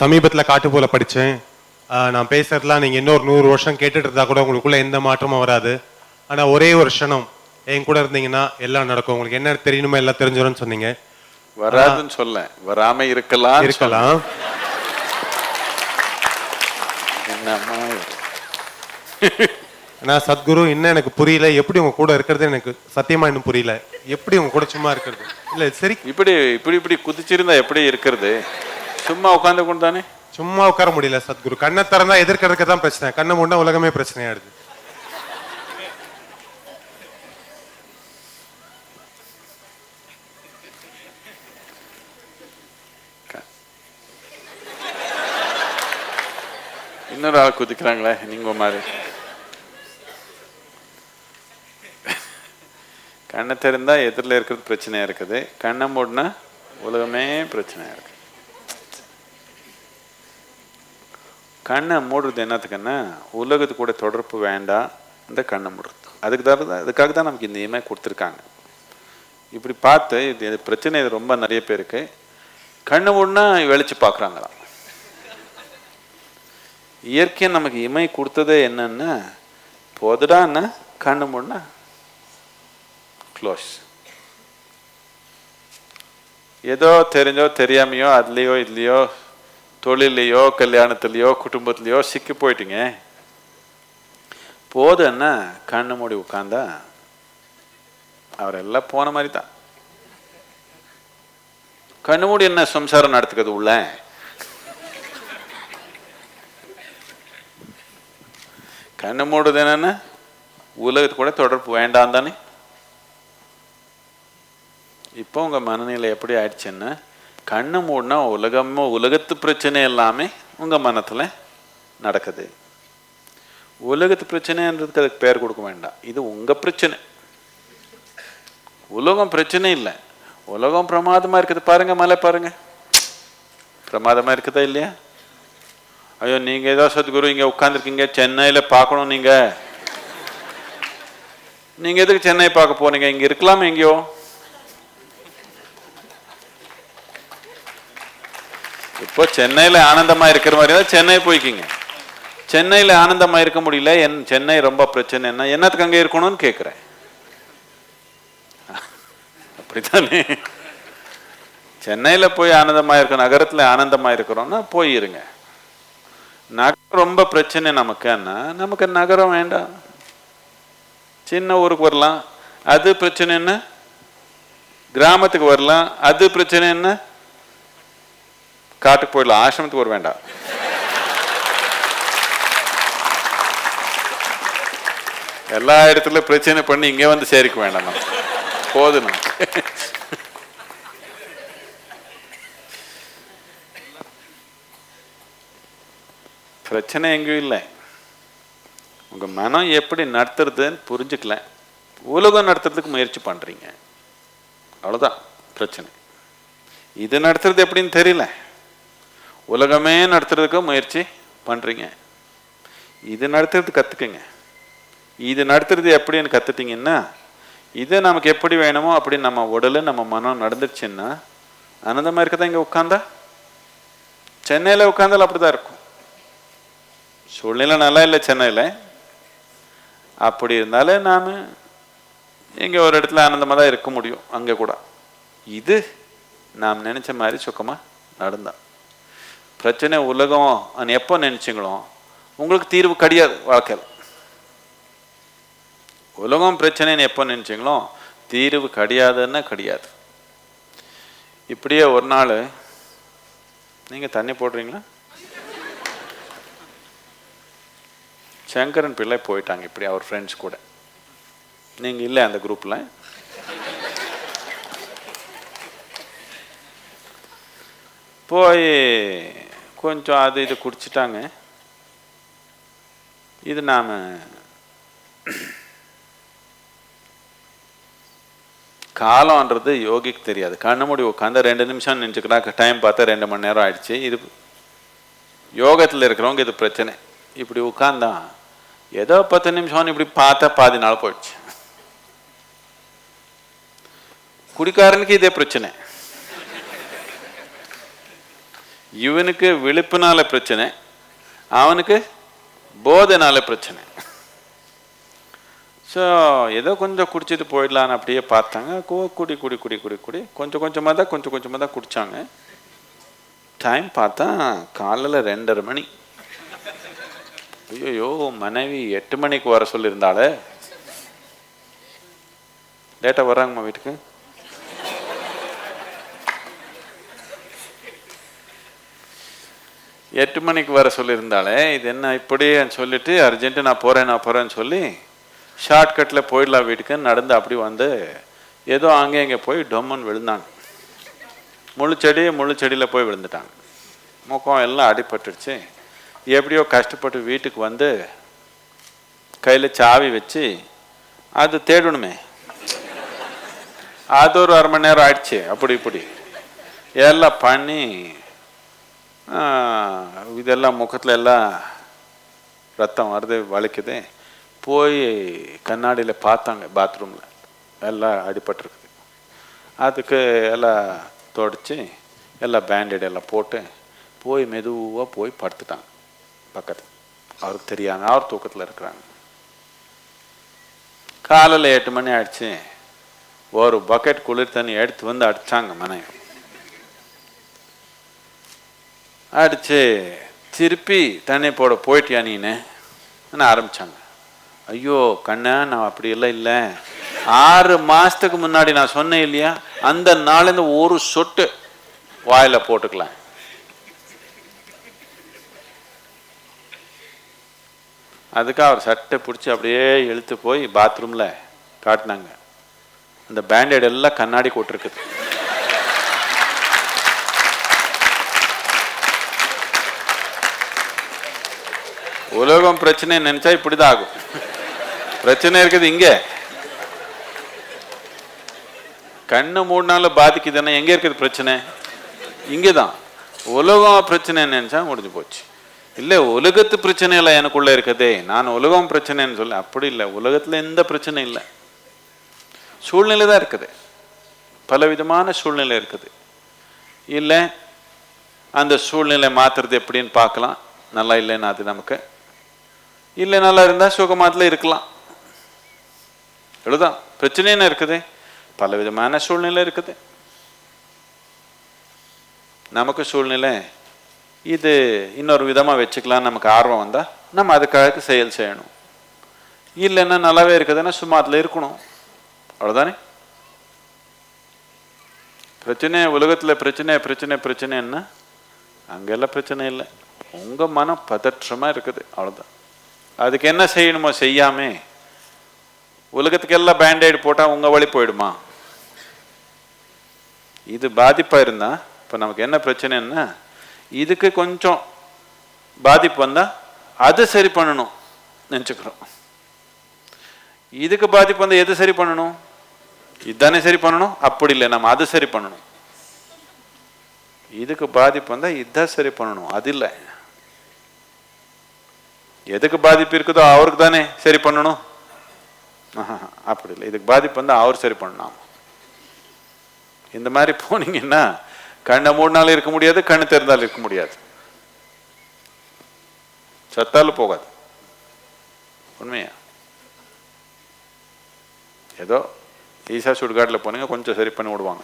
சமீபத்தில் காட்டுப்போல படித்தேன் நான் பேசுறதுலாம் நீங்கள் இன்னொரு நூறு வருஷம் கேட்டுட்டு இருந்தா கூட உங்களுக்குள்ள எந்த மாற்றமும் வராது. ஆனால் ஒரே ஒரு க்ஷணம் என் கூட இருந்தீங்கன்னா எல்லாம் நடக்கும். உங்களுக்கு என்ன தெரியணுமோ எல்லாம் தெரிஞ்சிடும்னு சொன்னீங்க. வராதுன்னு சொல்ல வராம இருக்கலாம். இருக்கலாம்? ஆனால் சத்குரு இன்னும் எனக்கு புரியல. எப்படி உங்க கூட இருக்கிறது எனக்கு சத்தியமா இன்னும் புரியல. எப்படி உங்க கூட சும்மா இருக்கிறது? இல்லை சரி. இப்படி இப்படி இப்படி குதிச்சிருந்தா எப்படி இருக்கிறது? சும்மா உட்காந்து கொண்டு தானே சும்மா உட்கார முடியல சத்குரு. கண்ணை திறந்தா எதிர்க்கிறதுக்கு தான் பிரச்சனை. கண்ணை மூடினா உலகமே பிரச்சனையாடுது இன்னொரு ஆள் குதிக்கிறாங்களே நீங்க மாதிரி. கண்ணை திறந்தா எதிரில் இருக்கிறது பிரச்சனையா இருக்குது. கண்ணை மூடினா உலகமே பிரச்சனையா இருக்கு. கண்ணை மூடுறது என்னத்துக்குன்னா உலகத்து கூட தொடர்பு வேண்டாம் இந்த கண்ணை மூடுறது. அதுக்கு தான் அதுக்காக தான் நமக்கு இந்த இமை கொடுத்துருக்காங்க. இப்படி பார்த்து இது இது பிரச்சனை இது ரொம்ப நிறைய பேருக்கு. கண்ணு மூடினா வெளிச்சு பார்க்குறாங்களாம். இயற்கை நமக்கு இமை கொடுத்ததே என்னன்னா போதுடான்னா கண்ணு மூடினா க்ளோஸ் ஏதோ தெரிஞ்சோ தெரியாமையோ அதுலேயோ இதுலேயோ தொழிலையோ கல்யாணத்துலேயோ குடும்பத்துலேயோ சிக்கி போயிட்டீங்க. போதுன்னா கண்ணு மூடி உட்காந்தா அவரெல்லாம் போன மாதிரி தான் கண்ணு மூடி என்ன சம்சாரம் நடத்துக்கிறது உள்ள? கண்ணு மூடுது என்னன்னா? உலகத்து கூட தொடர்பு வேண்டாம் தானே இப்போ உங்க மனநிலை எப்படி ஆயிடுச்சுன்னு கண்ணு மூடினா உலகமோ உலகத்து பிரச்சனை எல்லாமே உங்கள் மனத்தில் நடக்குது. உலகத்து பிரச்சனைன்றதுக்கு அதுக்கு பேர் கொடுக்க வேண்டாம். இது உங்கள் பிரச்சனை. உலகம் பிரச்சனை இல்லை. உலகம் பிரமாதமா இருக்குது பாருங்க மலை பாருங்க. பிரமாதமா இருக்குதா இல்லையா? ஐயோ நீங்கள் ஏதோ சத்குரு இங்கே உட்காந்துருக்கீங்க சென்னையில் பார்க்கணும் நீங்கள் நீங்கள் எதுக்கு சென்னை பார்க்க போனீங்க? இங்கே இருக்கலாமே எங்கேயோ? இப்போ சென்னையில ஆனந்தமா இருக்கிற மாதிரி தான் சென்னை போய்க்கிங்க. சென்னையில ஆனந்தமா இருக்க முடியல என் சென்னை ரொம்ப பிரச்சனை. என்ன என்னத்துக்கு அங்க இருக்கணும்னு கேட்குறேன் அப்படித்தானே? சென்னையில போய் ஆனந்தமா இருக்க நகரத்துல ஆனந்தமா இருக்கிறோம்னா போய் இருங்க நகரம் ரொம்ப பிரச்சனை நமக்குன்னா நமக்கு நகரம் வேண்டாம். சின்ன ஊருக்கு வரலாம். அது பிரச்சனை என்ன? கிராமத்துக்கு வரலாம். அது பிரச்சனை என்ன? காட்டுக்கு போயிடலாம். ஆசிரமத்துக்கு ஒரு வேண்டாம். எல்லா இடத்துல பிரச்சனை பண்ணி இங்கே வந்து சேரிக்க வேண்டாம் நம்ம. போதும் பிரச்சனை எங்கேயும் இல்லை. உங்க மனம் எப்படி நடத்துறதுன்னு புரிஞ்சுக்கல. உலகம் நடத்துறதுக்கு முயற்சி பண்றீங்க. அவ்வளவுதான் பிரச்சனை. இது நடத்துறது எப்படின்னு தெரியல. உலகமே நடத்துறதுக்கு முயற்சி பண்றீங்க. இது நடத்துறது கற்றுக்குங்க இது நடத்துறது எப்படின்னு கத்துட்டீங்கன்னா இது நமக்கு எப்படி வேணுமோ அப்படி நம்ம உடல் நம்ம மனம் நடந்துருச்சுன்னா ஆனந்தமா இருக்கதா இங்க உட்காந்தா? சென்னையில உட்காந்தாலும் அப்படிதான் இருக்கும். சூழ்நிலை நல்லா இல்லை சென்னையில். அப்படி இருந்தாலே நாம் இங்கே ஒரு இடத்துல ஆனந்தமாக தான் இருக்க முடியும் அங்கே கூட. இது நாம் நினச்ச மாதிரி சுக்கமாக நடந்தா. பிரச்சனை உலகம் அன்னு எப்போ நினச்சிங்களோ உங்களுக்கு தீர்வு கிடையாது வாழ்க்கையில். உலகம் பிரச்சனைன்னு எப்போ நினச்சிங்களோ தீர்வு கிடையாதுன்னா கிடையாது. இப்படியே ஒரு நாள் நீங்கள் தண்ணி போடுறீங்களா? சங்கரன் பிள்ளை போயிட்டாங்க இப்படி அவர் ஃப்ரெண்ட்ஸ் கூட. நீங்கள் இல்லை அந்த குரூப்பில் போய் கொஞ்சம் அது இது குடிச்சிட்டாங்க. இது நாம் காலம்ன்றது யோகிக்கு தெரியாது. கண்ணு மூடி உட்காந்து ரெண்டு நிமிஷம் நினச்சிக்கிறாங்க டைம் பார்த்தா ரெண்டு மணி நேரம் ஆயிடுச்சு. இது யோகத்தில் இருக்கிறவங்க இது பிரச்சனை. இப்படி உட்காந்தா ஏதோ பத்து நிமிஷம் இப்படி பார்த்தா பாதி நாள் போயிடுச்சு. குடிக்காரனுக்கு இதே பிரச்சனை. இவனுக்கு விழிப்புனால பிரச்சனை அவனுக்கு போதைனால பிரச்சனை. ஸோ ஏதோ கொஞ்சம் குடிச்சிட்டு போயிடலான்னு அப்படியே பார்த்தாங்க. குடி குடி குடி குடி குடி. கொஞ்சம் கொஞ்சமாக தான் கொஞ்சம் கொஞ்சமாக தான் குடித்தாங்க டைம் பார்த்தா காலையில் ரெண்டரை மணி. ஐயோ மனைவி எட்டு மணிக்கு வர சொல்லியிருந்தாளே. லேட்டாக வர்றாங்கம்மா வீட்டுக்கு? எட்டு மணிக்கு வர சொல்லியிருந்தாலே இது என்ன இப்படின்னு சொல்லிட்டு அர்ஜென்ட்டு நான் போகிறேன் நான் போகிறேன்னு சொல்லி ஷார்ட்கட்டில் போயிடலாம் வீட்டுக்கு நடந்து அப்படி வந்து ஏதோ அங்கே இங்கே போய் டொம்மன் விழுந்தாங்க. முழுச்செடி முழுச்செடியில் போய் விழுந்துட்டாங்க. முகம் எல்லாம் அடிபட்டுடுச்சு. எப்படியோ கஷ்டப்பட்டு வீட்டுக்கு வந்து கையில் சாவி வச்சு அது தேடணுமே. அது ஒரு அரை மணி நேரம் ஆயிடுச்சு அப்படி இப்படி. எல்லாம் பண்ணி இதெல்லாம் முகத்தில் எல்லாம் ரத்தம் வருது வலிக்குது. போய் கண்ணாடியில் பார்த்தாங்க பாத்ரூமில் எல்லாம் அடிபட்டிருக்குது. அதுக்கு எல்லாம் தொடச்சி எல்லாம் பேண்டேட் எல்லாம் போட்டு போய் மெதுவாக போய் படுத்துட்டாங்க பக்கத்து. அவருக்கு தெரியாமல் அவர் தூக்கத்தில் இருக்கிறாங்க. காலையில் எட்டு மணி ஆயிடுச்சு. ஒரு பக்கெட் குளிர் தண்ணி எடுத்து வந்து அடித்தாங்க மனைவி. அடிச்சு திருப்பி தண்ணி போட போயிட்டியா நீனு? ஆரம்பிச்சாங்க? ஐயோ கண்ணா நான் அப்படி எல்லாம் இல்லை. ஆறு மாதத்துக்கு முன்னாடி நான் சொன்னேன் இல்லையா? அந்த நாள்லேருந்து ஒரு சொட்டு வாயில் போட்டுக்கலாம். அதுக்கு அவர் சட்டை பிடிச்சி அப்படியே இழுத்து போய் பாத்ரூமில் காட்டினாங்க. அந்த பேண்டேட் எல்லாம் கண்ணாடி கொட்டிருக்குது உலகம் பிரச்சனை நினைச்சா இப்படிதான் ஆகும். பிரச்சனை இருக்குது இங்கே. கண்ணு மூடினாலும் பாதிக்குதுன்னா எங்கே இருக்குது பிரச்சனை? இங்கே தான் உலகம் பிரச்சனை நினைச்சா முடிஞ்சு போச்சு. இல்லை உலகத்து பிரச்சனை இல்லை எனக்குள்ள இருக்கதே. நான் உலகம் பிரச்சனைன்னு சொல்ல அப்படி இல்லை. உலகத்துல எந்த பிரச்சனை இல்லை. சூழ்நிலை தான் இருக்குது. பலவிதமான சூழ்நிலை இருக்குது. இல்லை அந்த சூழ்நிலை மாத்துறது எப்படின்னு பார்க்கலாம். நல்லா இல்லைன்னா அது நமக்கு இல்லை நல்லா இருந்தால் சுகமாத்தில் இருக்கலாம். இவ்வளோதான் பிரச்சனை என்ன இருக்குது. பல விதமான சூழ்நிலை இருக்குது. நமக்கு சூழ்நிலை இது இன்னொரு விதமாக வச்சுக்கலாம் நமக்கு ஆர்வம் வந்தால் நம்ம அதுக்காக செயல் செய்யணும். இல்லைன்னா நல்லாவே இருக்குதுன்னா சும்மா அதில் இருக்கணும். அவ்வளோதானே பிரச்சனை உலகத்தில் பிரச்சனை பிரச்சனை பிரச்சனைன்னா அங்கெல்லாம் பிரச்சனை இல்லை. உங்கள் மனம் பதற்றமாக இருக்குது. அவ்வளோதான் அதுக்கு என்ன செய்யணுமோ செய்யாமே. உலகத்துக்கு எல்லாம் போட்டால் உங்கள் வழி போயிடுமா? இது பாதிப்பாக இருந்தால் இப்போ நமக்கு என்ன பிரச்சனைன்னா இதுக்கு கொஞ்சம் பாதிப்பு வந்தால் அதை சரி பண்ணணும் நினச்சிக்கிறோம். இதுக்கு பாதிப்பு வந்தால் எது சரி பண்ணணும்? இதுதானே சரி பண்ணணும் அப்படி இல்லை நம்ம அது சரி பண்ணணும். இதுக்கு பாதிப்பு வந்தால் இதான் சரி பண்ணணும் அது இல்லை. எதுக்கு பாதிப்பு இருக்குதோ அவருக்கு தானே சரி பண்ணணும். அப்படி இல்லை. இதுக்கு பாதிப்பு வந்தால் அவர் சரி பண்ணலாம். இந்த மாதிரி போனீங்கன்னா கண்ணை மூடினாலும் இருக்க முடியாது கண்ணு திறந்தாலும் இருக்க முடியாது. சத்தாலும் போகாது. உண்மையா? ஏதோ ஈசா சுடுகாட்டில் போனீங்க கொஞ்சம் சரி பண்ணி விடுவாங்க.